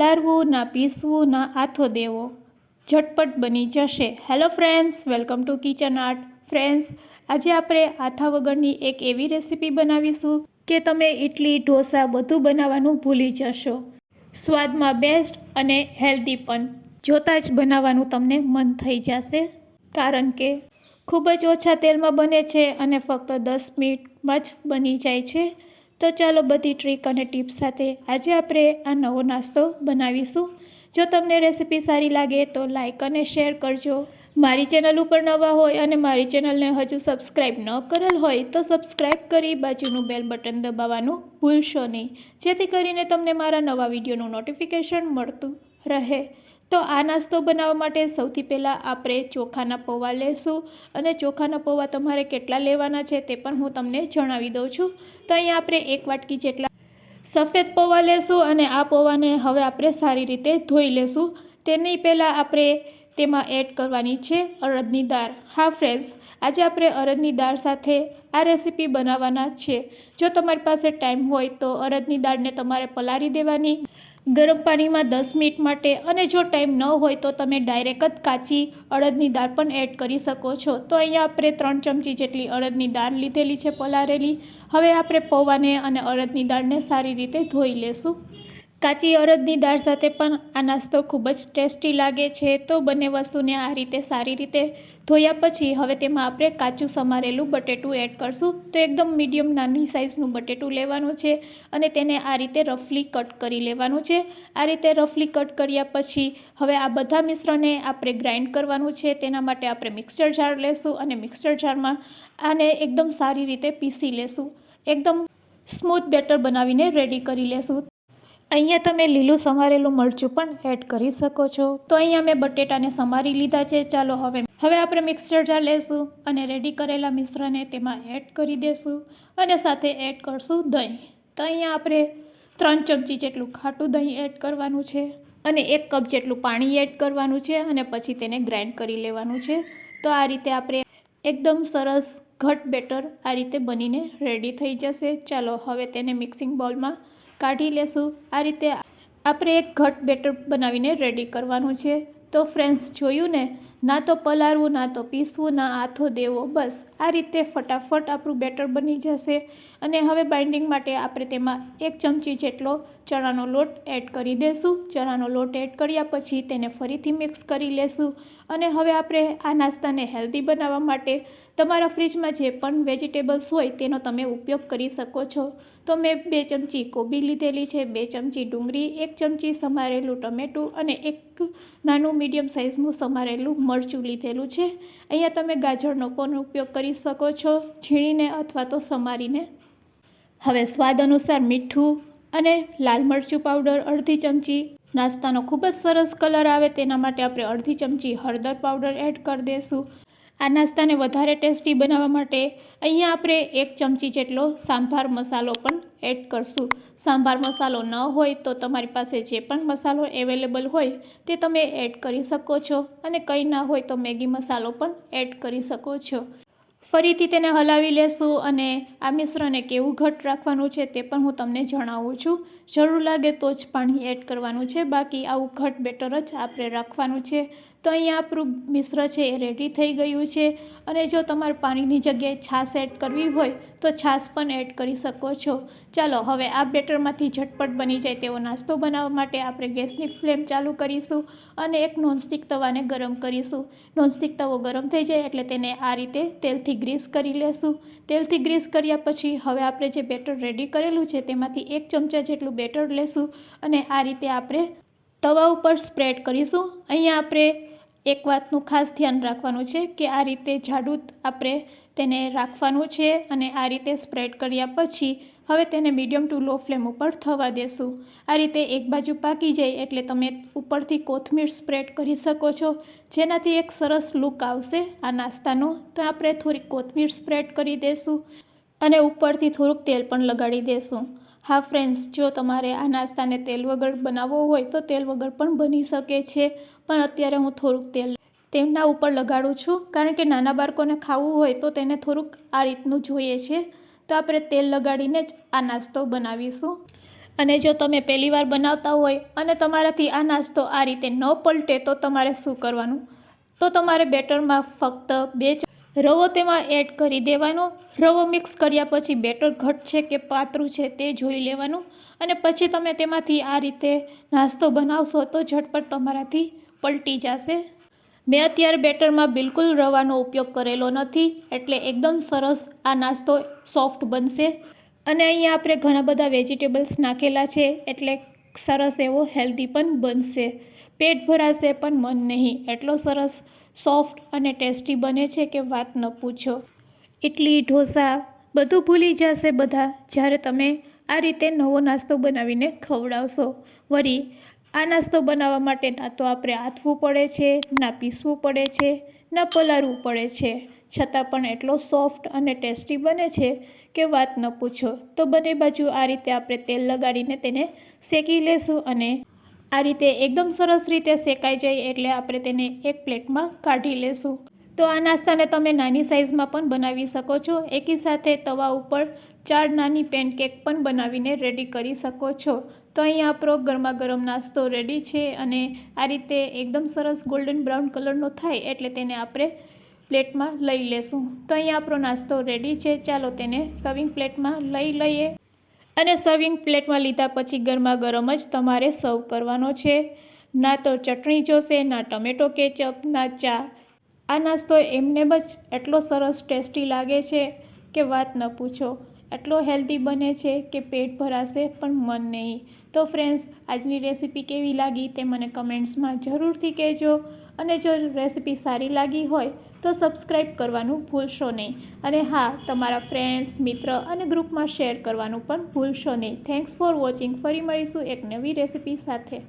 પલાળવું ના પીસવું, ના આથો દેવો. ઝટપટ બની જશે. Hello friends welcome to kitchen art friends આજે આપણે આથા વગરની એક એવી રેસીપી બનાવીશું કે તમે ઇડલી ઢોસા બધું બનાવવાનું ભૂલી જશો. સ્વાદમાં બેસ્ટ અને હેલ્ધી પણ. જોતાં જ બનાવવાનું તમને મન થઈ જશે. કારણ કે ખૂબ જ ઓછા તેલમાં બને છે અને ફક્ત દસ મિનિટમાં જ બની જાય છે. તો ચાલો બધી ટ્રીક અને ટિપ્સ સાથે આજે આપણે આ નવો નાસ્તો બનાવીશું. જો તમને રેસીપી સારી લાગે તો લાઇક અને શેર કરજો. મારી ચેનલ ઉપર નવા હોય અને મારી ચેનલને હજુ સબસ્ક્રાઈબ ન કરેલ હોય તો સબસ્ક્રાઈબ કરી બાજુનું બેલ બટન દબાવવાનું ભૂલશો નહીં. જેથી કરીને તમને મારા નવા વિડીયોનું નોટિફિકેશન મળતું રહે. તો આ નાસ્તો બનાવવા માટે સૌથી પહેલાં આપણે ચોખાના પૌવા લેશું અને ચોખાના પૌવા તમારે કેટલા લેવાના છે તે પણ હું તમને જણાવી દઉં છું. તો અહીંયા આપણે એક વાટકી જેટલા સફેદ પૌવા લેશું અને આ પૌવાને હવે આપણે સારી રીતે ધોઈ લેશું. તેની પહેલાં આપણે તેમાં એડ કરવાની છે અડદની દાળ. હા ફ્રેન્ડ્સ આજે આપણે અડદની દાળ સાથે આ રેસીપી બનાવવાના છે. જો તમારી પાસે ટાઈમ હોય તો અડદની દાળને તમારે પલાળી દેવાની. ગરમ પાણીમાં દસ મિનિટ માટે અને જો ટાઈમ ન હોય તો તમે ડાયરેક્ટ જ કાચી અડદની દાળ પણ એડ કરી શકો છો. તો અહીંયા આપણે ત્રણ ચમચી જેટલી અડદની દાળ લીધેલી છે, પલાળેલી. હવે આપણે પૌવાને અને અડદની દાળને સારી રીતે ધોઈ લેશું. કાચી અડદની દાળ સાથે પણ આ નાસ્તો ખૂબ જ ટેસ્ટી લાગે છે. તો બંને વસ્તુને આ રીતે સારી રીતે ધોયા પછી હવે તેમાં આપણે કાચું સમારેલું બટેટું એડ કરશું. તો એકદમ મીડિયમ નાની સાઇઝનું બટેટું લેવાનું છે અને તેને આ રીતે રફલી કટ કરી લેવાનું છે. આ રીતે રફલી કટ કર્યા પછી હવે આ બધા મિશ્રણને આપણે ગ્રાઇન્ડ કરવાનું છે. તેના માટે આપણે મિક્સર જાર લેશું અને મિક્સર જારમાં આને એકદમ સારી રીતે પીસી લેશું. એકદમ સ્મૂથ બેટર બનાવીને રેડી કરી લેશું. અહીંયા તમે લીલું સમારેલું મરચું પણ એડ કરી શકો છો. તો અહીંયા મેં બટેટાને સમારી લીધા છે. ચાલો હવે હવે આપણે મિક્સર જાર લેશું અને રેડી કરેલા મિશ્રણને તેમાં એડ કરી દેશું અને સાથે એડ કરશું દહીં. તો અહીંયા આપણે ત્રણ ચમચી જેટલું ખાટું દહીં એડ કરવાનું છે અને એક કપ જેટલું પાણી એડ કરવાનું છે અને પછી તેને ગ્રાઇન્ડ કરી લેવાનું છે. તો આ રીતે આપણે એકદમ સરસ ઘટ બેટર આ રીતે બનીને રેડી થઈ જશે. ચાલો હવે તેને મિક્સિંગ બોલમાં કાઢી લેશું. આ રીતે આપણે એક ઘટ બેટર બનાવીને રેડી કરવાનું છે. તો ફ્રેન્ડ્સ જોયું ને? ના તો પલાળવું, ના તો પીસવું, ના આથો દેવો, બસ. આ રીતે ફટાફટ આપણું બેટર બની જશે. અને હવે બાઇન્ડિંગ માટે આપણે તેમાં એક ચમચી જેટલો ચણાનો લોટ એડ કરી દેશું. ચણાનો લોટ એડ કર્યા પછી તેને ફરીથી મિક્સ કરી લેશું. અને હવે આપણે આ નાસ્તાને હેલ્ધી બનાવવા માટે તમારા ફ્રીજમાં જે પણ વેજીટેબલ્સ હોય તેનો તમે ઉપયોગ કરી શકો છો. તો મેં બે ચમચી કોબી લીધેલી છે, બે ચમચી ડુંગળી, એક ચમચી સમારેલું ટમેટું અને એક નાનું મીડિયમ સાઇઝનું સમારેલું મરચું લીધેલું છે. અહીંયા તમે ગાજરનો પણ ઉપયોગ કરી શકો છો, ઝીણીને અથવા તો સમારીને. હવે સ્વાદ અનુસાર મીઠું અને લાલ મરચું પાવડર, અડધી ચમચી. નાસ્તાનો ખૂબ જ સરસ કલર આવે તેના માટે આપણે અડધી ચમચી હળદર પાવડર એડ કરી દઈશું આ નાસ્તાને વધારે ટેસ્ટી બનાવવા માટે અહીંયા આપણે એક ચમચી જેટલો સાંભાર મસાલો પણ એડ કરશું. સાંભાર મસાલો ન હોય તો તમારી પાસે જે પણ મસાલો અવેલેબલ હોય તે તમે એડ કરી શકો છો અને કંઈ ના હોય તો મેગી મસાલો પણ એડ કરી શકો છો. ફરીથી તેને હલાવી લેશું અને આ મિશ્રણને કેવું ઘટ રાખવાનું છે તે પણ હું તમને જણાવું છું. જરૂર લાગે તો જ પાણી એડ કરવાનું છે. બાકી આવું ઘટ બેટર જ આપણે રાખવાનું છે. તો અહીંયા આપણું મિશ્ર છે એ રેડી થઈ ગયું છે. અને જો તમારે પાણીની જગ્યાએ છાશ એડ કરવી હોય, તો છાશ પણ એડ કરી શકો છો. ચાલો, હવે આ બેટરમાંથી ઝટપટ બની જાય તેવો નાસ્તો બનાવવા માટે આપણે ગેસની ફ્લેમ ચાલુ કરીશું અને એક નોનસ્ટિક તવાને ગરમ કરીશું. નોનસ્ટિક તવો ગરમ થઈ જાય એટલે તેને આ રીતે તેલથી ગ્રીસ કરી લેશું. તેલથી ગ્રીસ કર્યા પછી હવે આપણે જે બેટર રેડી કરેલું છે તેમાંથી એક ચમચા જેટલું બેટર લેશું અને આ રીતે આપણે તવા ઉપર સ્પ્રેડ કરીશું. અહીંયા આપણે એક વાતનું ખાસ ધ્યાન રાખવાનું છે કે આ રીતે જાડું આપણે તેને રાખવાનું છે અને આ રીતે સ્પ્રેડ કર્યા પછી હવે તેને મીડિયમ ટુ લો ફ્લેમ ઉપર થવા દેશું. આ રીતે એક બાજુ પાકી જાય એટલે તમે ઉપરથી કોથમીર સ્પ્રેડ કરી શકો છો, જેનાથી એક સરસ લુક આવશે આ નાસ્તાનો. તો આપણે થોડીક કોથમીર સ્પ્રેડ કરી દઈશું અને ઉપરથી થોડુંક તેલ પણ લગાડી દઈશું હા ફ્રેન્ડ્સ જો તમારે આ નાસ્તાને તેલ વગર બનાવવો હોય તો તેલ વગર પણ બની શકે છે, પણ અત્યારે હું થોડુંક તેલ તેમના ઉપર લગાડું છું, કારણ કે નાના બાળકોને ખાવું હોય તો તેને થોડુંક આ રીતનું જોઈએ છે. તો આપણે તેલ લગાડીને જ આ નાસ્તો બનાવીશું. અને જો તમે પહેલીવાર બનાવતા હોય અને તમારાથી આ નાસ્તો આ રીતે ન પલટે તો તમારે શું કરવાનું? તો તમારે બેટરમાં ફક્ત બે રવો તેમાં એડ કરી દેવાનો. રવો મિક્સ કર્યા પછી બેટર ઘટ છે કે પાતળું છે તે જોઈ લેવાનું. અને પછી તમે તેમાંથી આ રીતે નાસ્તો બનાવશો તો ઝટપટ તમારાથી પલટી જશે. મેં અત્યારે બેટરમાં બિલકુલ રવાનો ઉપયોગ કરેલો નથી, એટલે એકદમ સરસ આ નાસ્તો સોફ્ટ બનશે. અને અહીંયા આપણે ઘણા બધા વેજીટેબલ્સ નાખેલા છે, એટલે સરસ એવો હેલ્ધી પણ બનશે. પેટ ભરાશે પણ મન નહીં, એટલો સરસ સોફ્ટ અને ટેસ્ટી બને છે કે વાત ન પૂછો. ઇડલી ઢોસા, બધું ભૂલી જશે બધા જ્યારે તમે આ રીતે નવો નાસ્તો બનાવીને ખવડાવશો. વળી, આ નાસ્તો બનાવવા માટે ના તો આપણે આથવું પડે છે, ના પીસવું પડે છે, ના પલાળવું પડે છે. છતાં પણ એટલો સોફ્ટ અને ટેસ્ટી બને છે કે વાત ન પૂછો. તો બંને બાજુ આ રીતે આપણે તેલ લગાડીને તેને શેકી લેશું અને આ રીતે એકદમ સરસ રીતે શેકાઈ જાય એટલે આપણે તેને એક પ્લેટમાં કાઢી લેશું. તો આ નાસ્તાને તમે નાની સાઇઝમાં પણ બનાવી શકો છો. એકી સાથે તવા ઉપર ચાર નાની પેનકેક પણ બનાવીને રેડી કરી શકો છો. તો અહીં આપણો ગરમા ગરમ નાસ્તો રેડી છે અને આ રીતે એકદમ સરસ ગોલ્ડન બ્રાઉન કલરનો થાય એટલે તેને આપણે પ્લેટમાં લઈ લેશું. તો અહીં આપણો નાસ્તો રેડી છે. ચાલો તેને સર્વિંગ પ્લેટમાં લઈ લઈએ. અને સર્વિંગ પ્લેટમાં લીધા પછી ગરમા ગરમ જ તમારે સર્વ કરવાનો છે. ના તો ચટણી જોશે, ના ટમેટો કેચઅપ, ના ચા. આ નાસ્તો એમને જ એટલો સરસ ટેસ્ટી લાગે છે કે વાત ન પૂછો. એટલો હેલ્ધી બને છે કે પેટ ભરાશે પણ મન નહીં. તો ફ્રેન્ડ્સ આજની રેસીપી કેવી લાગી તે મને કમેન્ટ્સમાં જરૂરથી કહેજો. અને જો રેસીપી સારી લાગી હોય, તો સબસ્ક્રાઈબ કરવાનું ભૂલશો નહીં. અને હા, તમારા ફ્રેન્ડ્સ મિત્ર અને ગ્રુપમાં શેર કરવાનું પણ ભૂલશો નહીં. થેન્ક્સ ફોર વોચિંગ ફરી મળીશું એક નવી રેસીપી સાથે.